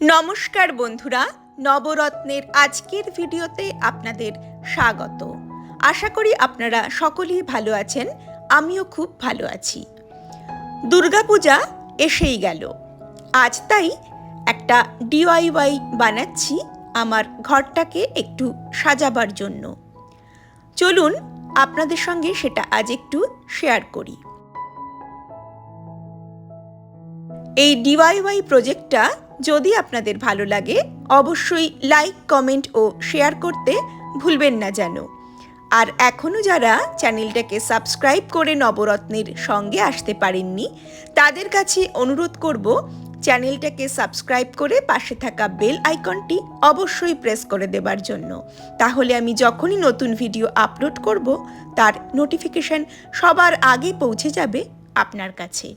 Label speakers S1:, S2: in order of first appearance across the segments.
S1: নমস্কার বন্ধুরা, নবরত্নের আজকের ভিডিওতে আপনাদের স্বাগত। আশা করি আপনারা সকলেই ভালো আছেন, আমিও খুব ভালো আছি। দুর্গাপূজা এসেই গেল। আজ তাই একটা ডিওয়াইওয়াই বানাচ্ছি আমার ঘরটাকে একটু সাজাবার জন্য। চলুন আপনাদের সঙ্গে সেটা আজ একটু শেয়ার করি। এই ডিওয়াইওয়াই প্রজেক্টটা যদি আপনাদের ভালো লাগে, অবশ্যই লাইক কমেন্ট ও শেয়ার করতে ভুলবেন না যেন। আর এখনও যারা চ্যানেলটাকে সাবস্ক্রাইব করে নবরত্নের সঙ্গে আসতে পারেননি, তাদের কাছে অনুরোধ করব, চ্যানেলটাকে সাবস্ক্রাইব করে পাশে থাকা বেল আইকনটি অবশ্যই প্রেস করে দেবার জন্য। তাহলে আমি যখনই নতুন ভিডিও আপলোড করব, তার নোটিফিকেশন সবার আগে পৌঁছে যাবে আপনার কাছে।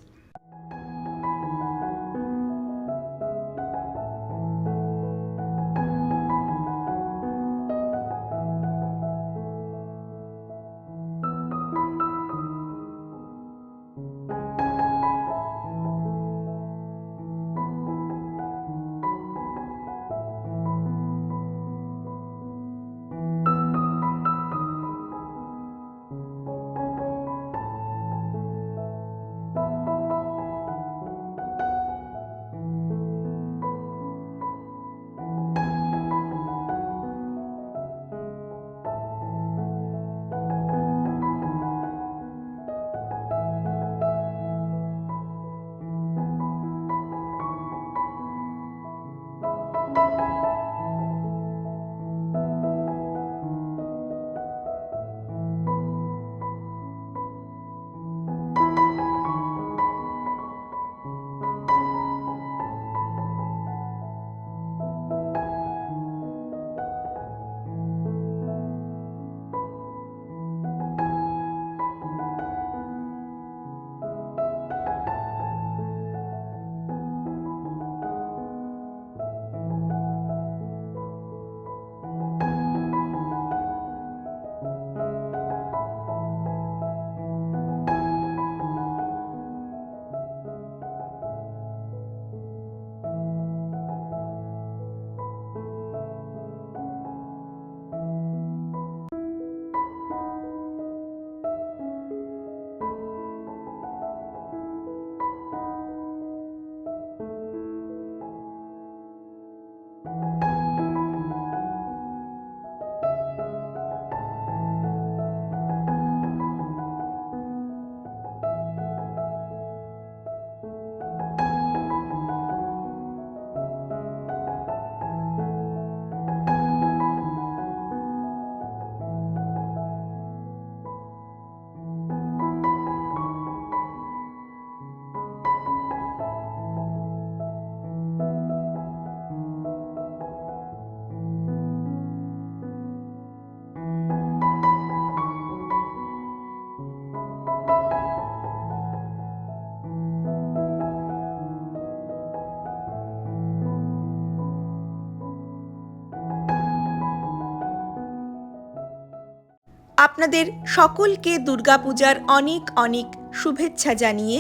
S1: আপনাদের সকলকে দুর্গাপূজার অনেক অনেক শুভেচ্ছা জানিয়ে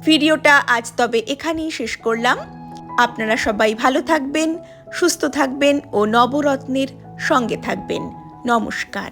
S1: ভিডিওটা আজ তবে এখানেই শেষ করলাম। আপনারা সবাই ভালো থাকবেন, সুস্থ থাকবেন ও নবরত্নের সঙ্গে থাকবেন। নমস্কার।